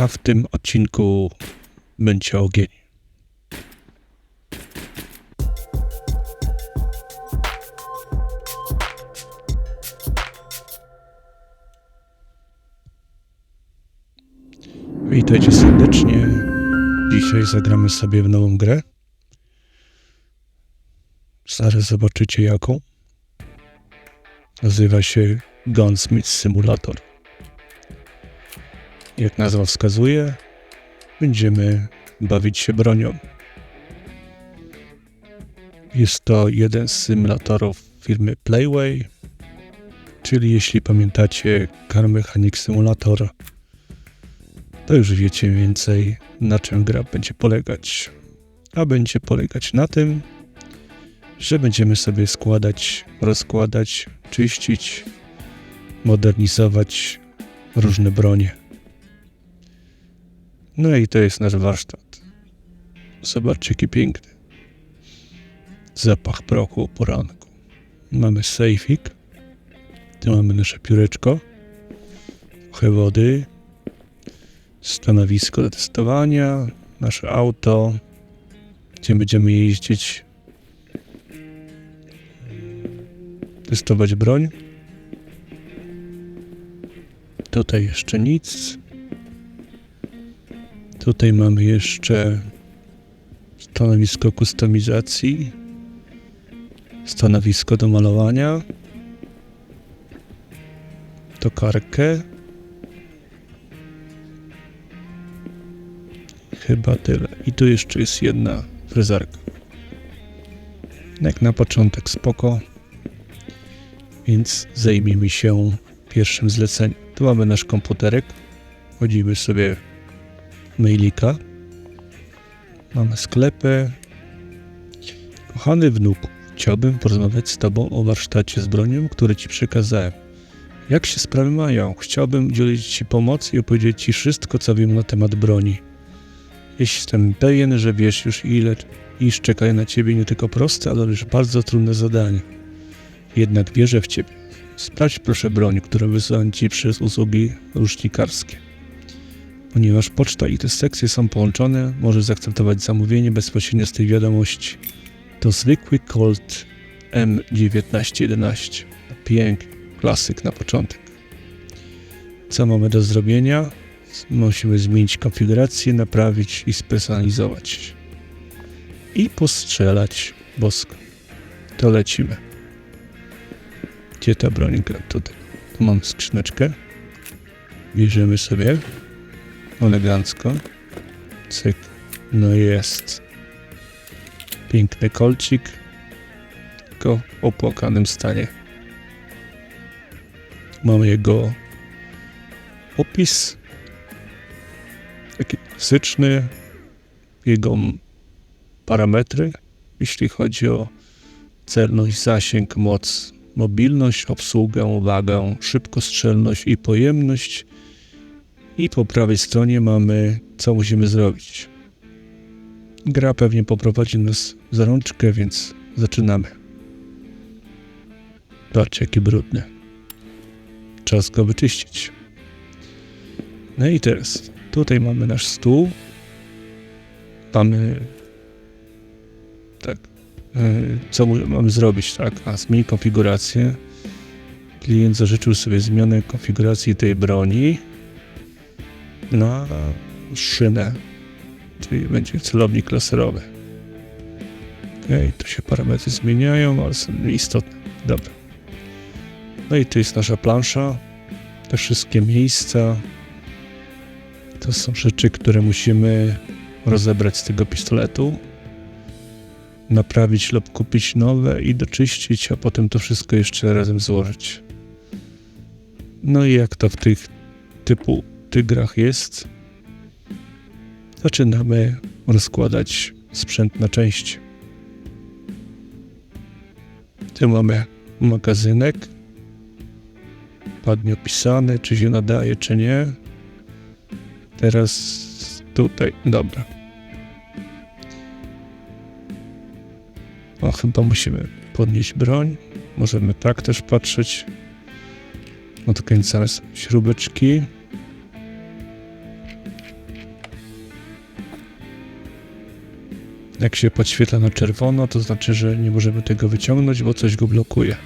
A w tym odcinku będzie ogień. Witajcie serdecznie. Dzisiaj zagramy sobie w nową grę. Zaraz zobaczycie jaką. Nazywa się Gunsmith Simulator. Jak nazwa wskazuje, będziemy bawić się bronią. Jest to jeden z symulatorów firmy Playway, czyli jeśli pamiętacie Car Mechanic Simulator, to już wiecie więcej na czym gra będzie polegać. A będzie polegać na tym, że będziemy sobie składać, rozkładać, czyścić, modernizować różne bronie. No i to jest nasz warsztat. Zobaczcie, jaki piękny. Zapach prochu o poranku. Mamy sejfik. Tu mamy nasze pióreczko. Trochę wody. Stanowisko do testowania. Nasze auto. Gdzie będziemy jeździć. Testować broń. Tutaj jeszcze nic. Tutaj mamy jeszcze stanowisko kustomizacji, stanowisko do malowania, tokarkę. Chyba tyle. I tu jeszcze jest jedna fryzarka. Jak na początek spoko. Więc zajmijmy się pierwszym zleceniem. Tu mamy nasz komputerek. Chodzimy sobie mailika. Mamy sklepy. Kochany wnuku, chciałbym porozmawiać z Tobą o warsztacie z bronią, który Ci przekazałem. Jak się sprawy mają? Chciałbym udzielić Ci pomocy i opowiedzieć Ci wszystko, co wiem na temat broni. Jestem pewien, że wiesz już ile, iż czekają na Ciebie nie tylko proste, ale też bardzo trudne zadania. Jednak wierzę w Ciebie. Sprawdź proszę broń, którą wysyłam Ci przez usługi rusznikarskie. Ponieważ poczta i te sekcje są połączone, możesz zaakceptować zamówienie bezpośrednio z tej wiadomości. To zwykły Colt M1911. Piękny, klasyk na początek. Co mamy do zrobienia? Musimy zmienić konfigurację, naprawić i spersonalizować. I postrzelać bosko. To lecimy. Gdzie ta broń? Tutaj. Tu mam skrzyneczkę. Bierzemy sobie elegancko. Cyk. No jest. Piękny kolcik. Tylko w opłakanym stanie. Mamy jego opis. Taki klasyczny. Jego parametry, jeśli chodzi o celność, zasięg, moc, mobilność, obsługę, wagę, szybkostrzelność i pojemność i po prawej stronie mamy, co musimy zrobić. Gra pewnie poprowadzi nas za rączkę, więc zaczynamy. Patrzcie, jaki brudny. Czas go wyczyścić. No i teraz, tutaj mamy nasz stół. Mamy... Tak. Co mamy zrobić, tak? A zmień konfigurację. Klient zażyczył sobie zmianę konfiguracji tej broni na szynę, czyli będzie celownik laserowy. Ok, tu się parametry zmieniają, ale są istotne. Dobra. No i tu jest nasza plansza. Te wszystkie miejsca. To są rzeczy, które musimy rozebrać z tego pistoletu, naprawić lub kupić nowe i doczyścić, a potem to wszystko jeszcze razem złożyć. No i jak to w tych typu tygrach jest, zaczynamy rozkładać sprzęt na części. Tu mamy magazynek, ładnie opisany, czy się nadaje, czy nie. Teraz tutaj, dobra. O, chyba musimy podnieść broń. Możemy tak też patrzeć. Odkręcamy śrubeczki. Jak się podświetla na czerwono, to znaczy, że nie możemy tego wyciągnąć, bo coś go blokuje.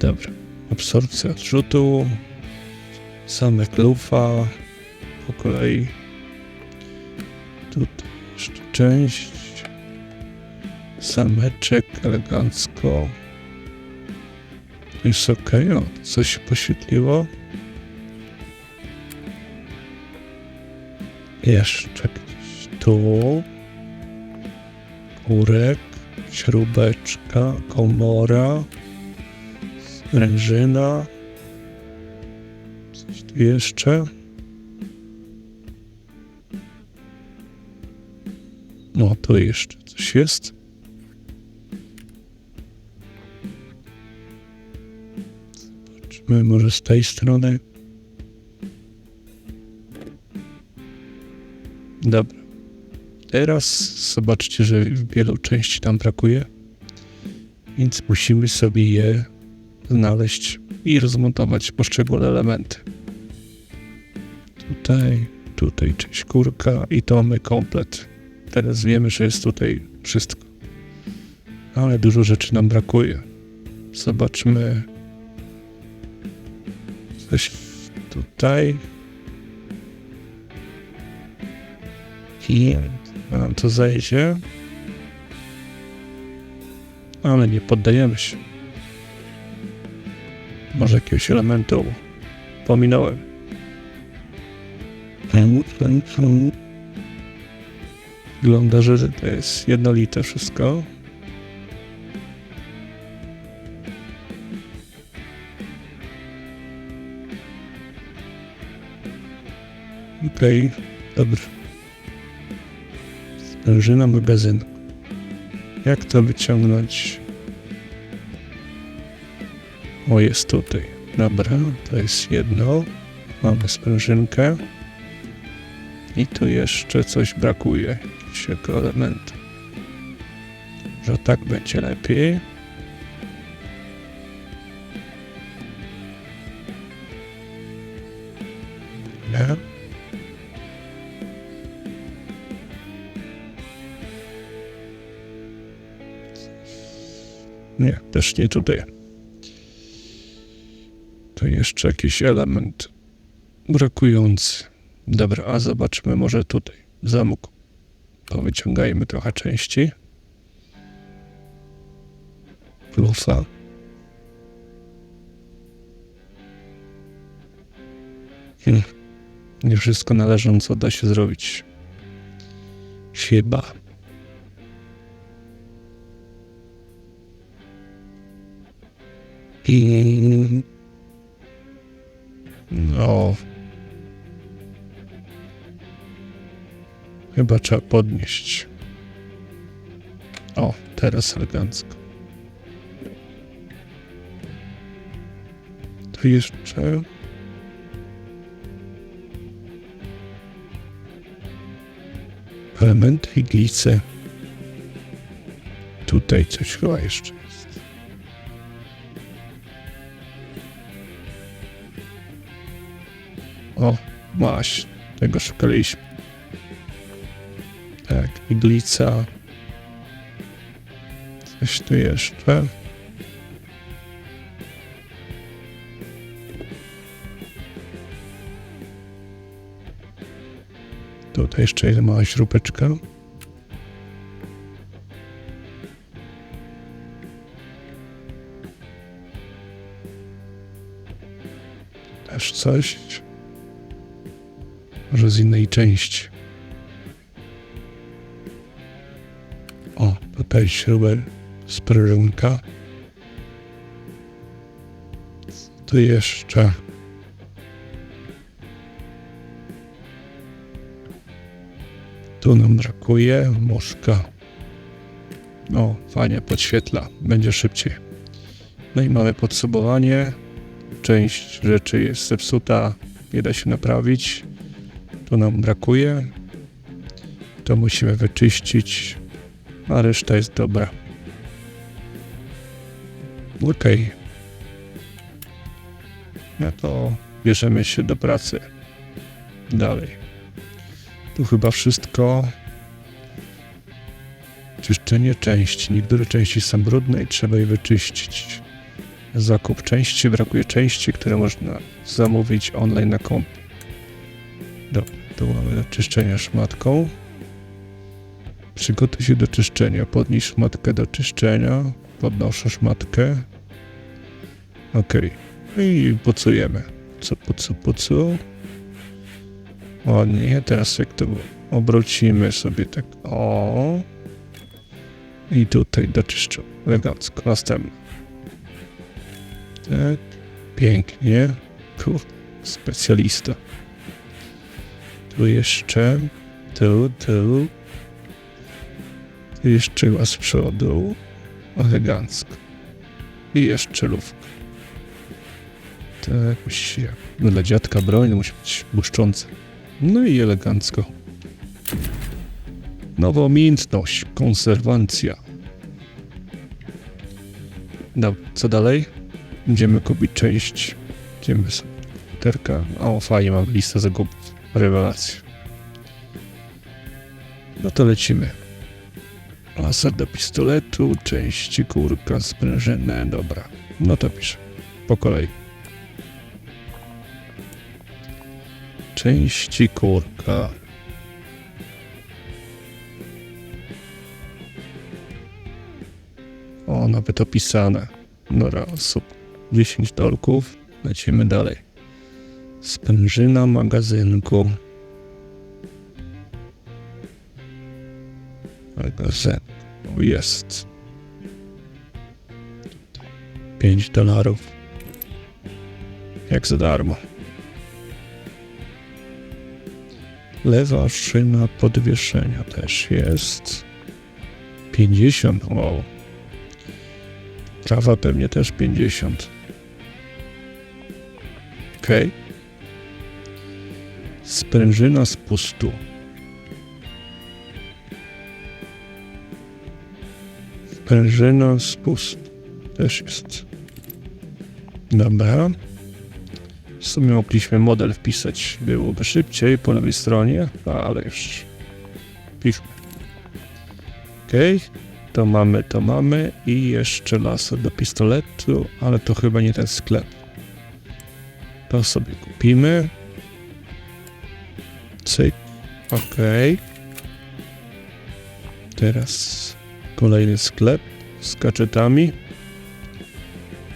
Dobra. Absorpcja odrzutu. Samek lufa. Po kolei. Tutaj jeszcze część. Sameczek elegancko. Jest ok, o, coś się poświetliło. Jeszcze tu. Kurek, śrubeczka, komora, sprężyna. Coś tu jeszcze. No, tu jeszcze coś jest. Zobaczmy może z tej strony. Dobra. Teraz zobaczcie, że wielu części tam brakuje, więc musimy sobie je znaleźć i rozmontować poszczególne elementy. Tutaj, tutaj część kurka i to mamy komplet. Teraz wiemy, że jest tutaj wszystko. Ale dużo rzeczy nam brakuje. Zobaczmy. Coś tutaj. I nam to zajdzie. Ale nie poddajemy się. Może jakiegoś elementu pominąłem. Wygląda, że to jest jednolite wszystko. Okej, dobra. Sprężyna magazynku. Jak to wyciągnąć? O, jest tutaj. Dobra, to jest jedno. Mamy sprężynkę. I tu jeszcze coś brakuje. Jakiegoś elementu. Że tak będzie lepiej. Też nie tutaj. To jeszcze jakiś element brakujący. Dobra, a zobaczmy może tutaj. Zamok. Powyciągajmy trochę części. Plusa. Hmm. Nie wszystko należąco da się zrobić. Chyba. I... No. Chyba trzeba podnieść. O, teraz elegancko. To jeszcze... Elementy iglice. Tutaj coś chyba jeszcze właśnie, tego szukaliśmy. Tak, iglica. Coś tu jeszcze. Tutaj jeszcze jedna mała śrubeczka. Też coś. Może z innej części. O, tutaj śrubę z prężynka. Tu jeszcze. Tu nam brakuje muszka. O, fajnie podświetla, będzie szybciej. No i mamy podsumowanie. Część rzeczy jest zepsuta, nie da się naprawić. Tu nam brakuje. To musimy wyczyścić, a reszta jest dobra. Okej. No to bierzemy się do pracy. Dalej. Tu chyba wszystko. Czyszczenie części. Niektóre części są brudne i trzeba je wyczyścić. Zakup części. Brakuje części, które można zamówić online na komp. Dobra, tu mamy do czyszczenia szmatką. Przygotuj się do czyszczenia. Podnieś szmatkę do czyszczenia. Podnoszę szmatkę. Okej. I pucujemy. Co, pucu, pucu. Ładnie. Teraz jak to było? Obrócimy sobie tak. O. I tutaj doczyszczę. Elegancko. Następny. Tak. Pięknie. Kur, specjalista. Tu jeszcze. Tu, tu. Jeszcze raz z przodu. Elegancko. I jeszcze lówka. Tak, musi się. No dla dziadka broń musi być błyszczące. No i elegancko. Nowa umiejętność. Konserwacja. Dobra, co dalej? Będziemy kupić część. Sobie. Terka. O, fajnie, mam listę zakupów. Rewelacja. No to lecimy. Laser do pistoletu, części kurka, sprężynę, dobra. No to piszę. Po kolei. Części kurka. O, nawet opisane. Dobra, super. 10 dolków. Lecimy dalej. Sprężyna magazynku. Magazyn. Jest. 5 dolarów. Jak za darmo. Lewa szyna podwieszenia też jest. 50. Wow. Prawa pewnie też 50. Okej. Sprężyna z pustu. Sprężyna z pustu. Też jest. Dobra. W sumie mogliśmy model wpisać. Byłoby szybciej po lewej stronie, ale już piszmy. Okej. To mamy, to mamy i jeszcze laser do pistoletu, ale to chyba nie ten sklep. To sobie kupimy. Cyk. Okej. Teraz kolejny sklep z gadżetami.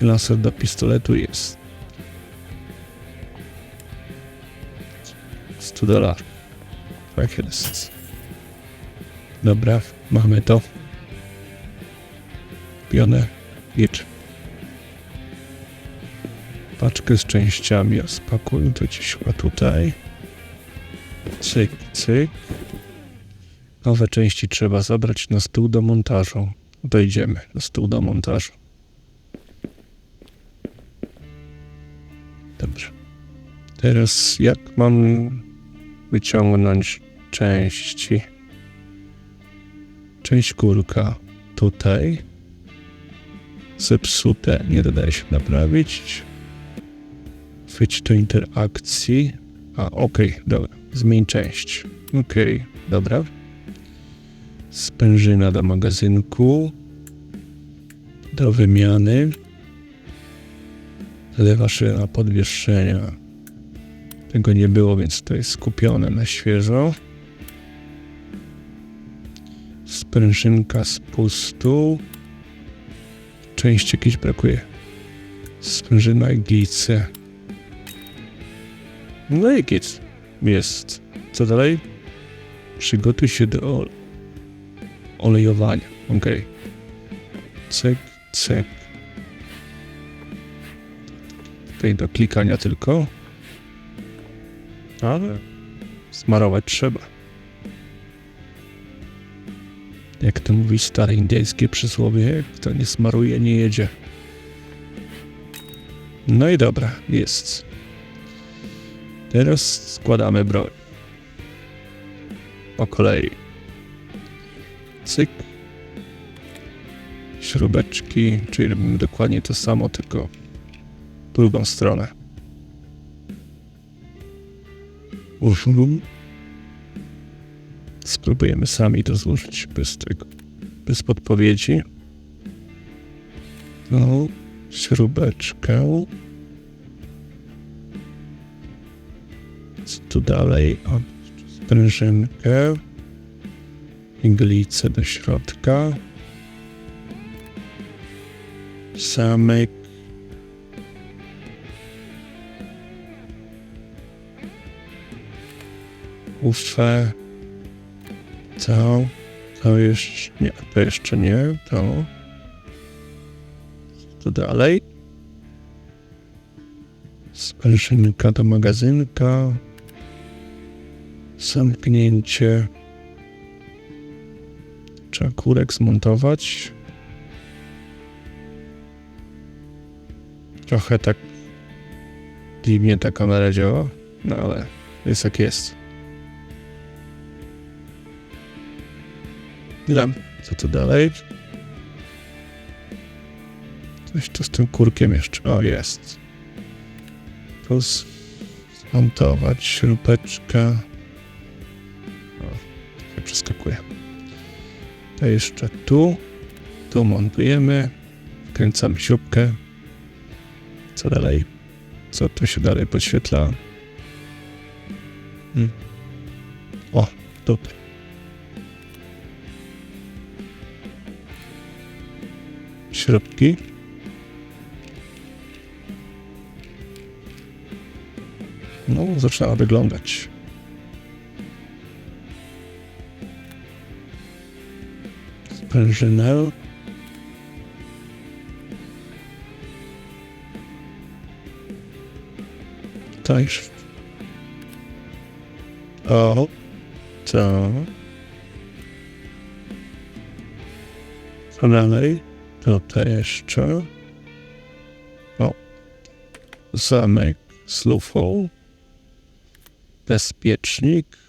Laser do pistoletu jest. 100 dolarów. Tak jest. Dobra, mamy to. Kupione. Git. Paczkę z częściami ja spakuję, to gdzieś chyba tutaj. Cyk, cyk. Nowe części trzeba zabrać na stół do montażu. Dojdziemy na stół do montażu. Dobrze. Teraz jak mam wyciągnąć części? Część kurka tutaj. Zepsute, nie dodaje się naprawić. Chwyć do interakcji. A, okej, dobra. Zmień część. Okej, dobra. Sprężyna do magazynku. Do wymiany. Lewa szyna podwieszenia. Tego nie było, więc to jest skupione na świeżo. Sprężynka z pustu. Części jakiejś brakuje. Sprężyna i gice. No i gic. Jest. Co dalej? Przygotuj się do ole- olejowania. Okej. Cyk, cyk. Tutaj do klikania tylko. Ale smarować trzeba. Jak to mówi stare indyjskie przysłowie, kto nie smaruje, nie jedzie. No i dobra, jest. Teraz składamy broń. Po kolei. Cyk. Śrubeczki, czyli robimy dokładnie to samo, tylko w drugą stronę. Uszum. Spróbujemy sami to złożyć bez tego. bez podpowiedzi. No, śrubeczkę. Tu dalej? O, sprężynkę. Iglicę do środka. Zamek. Ufę. To. To jeszcze nie. To jeszcze nie. To. To dalej. Sprężynka do magazynka. Zamknięcie. Trzeba kurek zmontować. Trochę tak dziwnie ta kamera działa, no ale jest jak jest. Ile? Co tu dalej? Coś tu z tym kurkiem jeszcze. O, jest. Z- zmontować śrubeczkę. Przeskakuje. To jeszcze tu. Tu montujemy. Wkręcamy śrubkę. Co dalej? Co tu się dalej podświetla? Hmm. O, tutaj. Śrubki. No, zaczynała wyglądać. Sprężynę. Już. O, to. Co dalej? To jeszcze. O. Zamek z lufą. Bezpiecznik.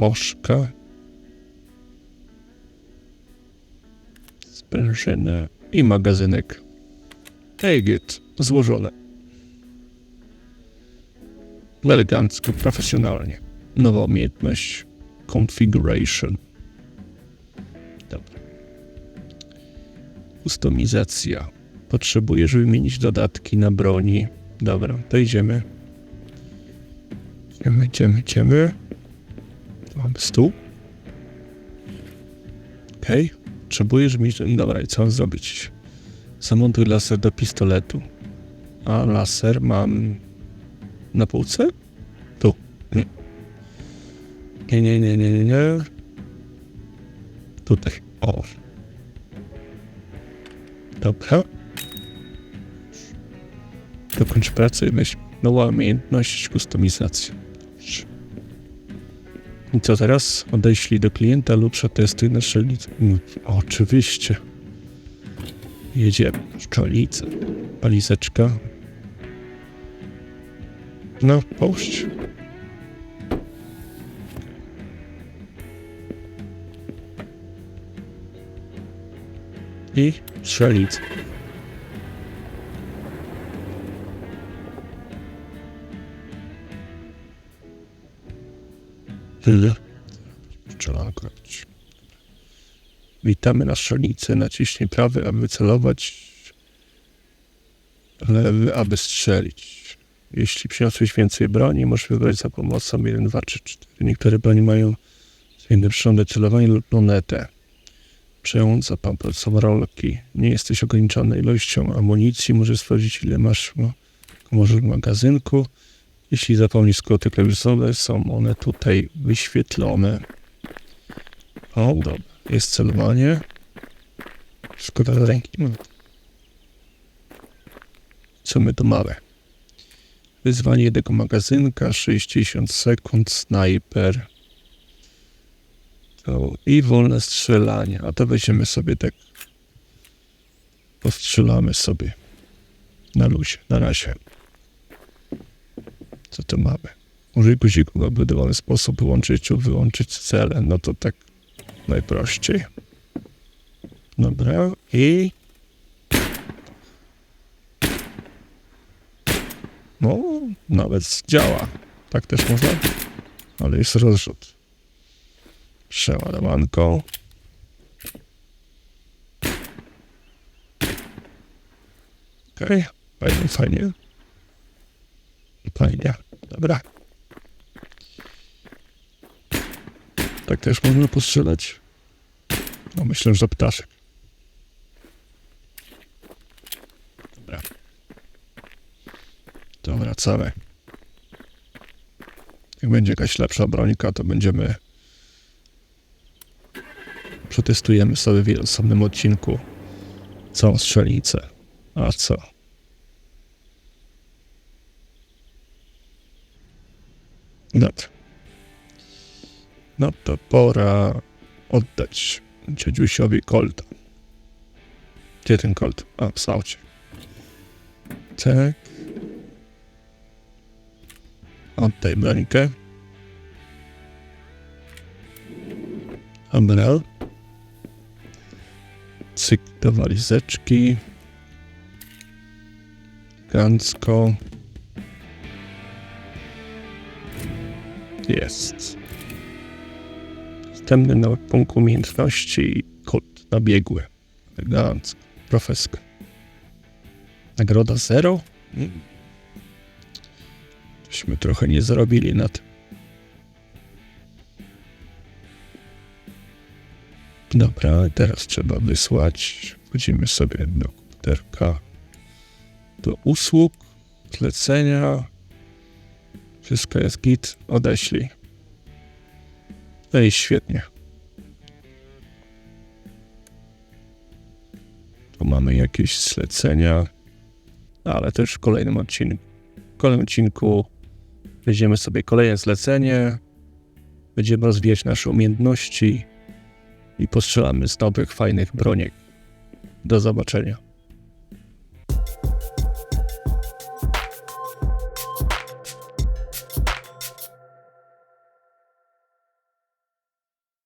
Moszka. Sprężynę i magazynek. Hej, git, złożone. Elegancko, profesjonalnie. Nowa umiejętność. Configuration. Dobra. Kustomizacja. Potrzebujesz wymienić dodatki na broni. Dobra, to idziemy. Idziemy, idziemy, idziemy. Mamy stół. Okej. Potrzebujesz mieć... Dobra, i co mam zrobić? Zamontuj laser do pistoletu. A laser mam na półce? Tu. Nie, nie, nie, nie, nie, nie. Tutaj. O. Dobra. Dokończ pracę i myśl. Nowa umiejętność kustomizacja. I co teraz? Odeślij do klienta lub przetestuj na strzelnicę. Mm, Oczywiście. Jedziemy w czolicę. Palizeczka. No, puść. I strzelić. Tyle. Robić. Witamy na strzelnicy. Naciśnij prawy, aby celować. Lewy, aby strzelić. Jeśli przyniosłeś więcej broni, możesz wybrać za pomocą 1, 2 czy 4. Niektóre broni mają przyrządy celowanie lub lunetę. Przełącz za pomocą rolki. Nie jesteś ograniczony ilością amunicji. Możesz sprawdzić, ile masz no, w magazynku. Jeśli zapomnisz skróty klawiszowe, są one tutaj wyświetlone. O, dobra. Jest celowanie. Szkoda ręki. Co my tu mamy? Wyzwanie jednego magazynka, 60 sekund, snajper. I wolne strzelanie. A to weźmiemy sobie tak. Postrzelamy sobie. Na luzie, na razie. Co tu mamy? Użyj guziku w obudowany sposób wyłączyć lub wyłączyć cele. No to tak najprościej. Dobra. I... No, nawet działa. Tak też można. Ale jest rozrzut. Przeładowanką. Okej, fajnie, fajnie. Fajnie, dobra. Tak też można postrzelać? No myślę, że ptaszek. Dobra. To wracamy. Jak będzie jakaś lepsza brońka, to będziemy... Przetestujemy sobie w osobnym odcinku całą strzelnicę. A co? Dobrze. No to pora oddać dziadusiowi kolta. Gdzie ten kolt? A, w saucie. Tak. Oddaj brońkę. Amrel. Cyk do walizeczki. Gancko. Jest. Następny nowy punkt umiejętności kod nabiegły. Elegancko. Profeska. Nagroda zero? Mm. Tośmy trochę nie zarobili na tym. Dobra, teraz trzeba wysłać. Wchodzimy sobie do komputerka. Do usług, zlecenia. Wszystko jest git. Odeślij. No i świetnie. Tu mamy jakieś zlecenia, ale też w kolejnym odcinku. W kolejnym odcinku weźmiemy sobie kolejne zlecenie, będziemy rozwijać nasze umiejętności i postrzelamy z nowych, fajnych broniek. Do zobaczenia.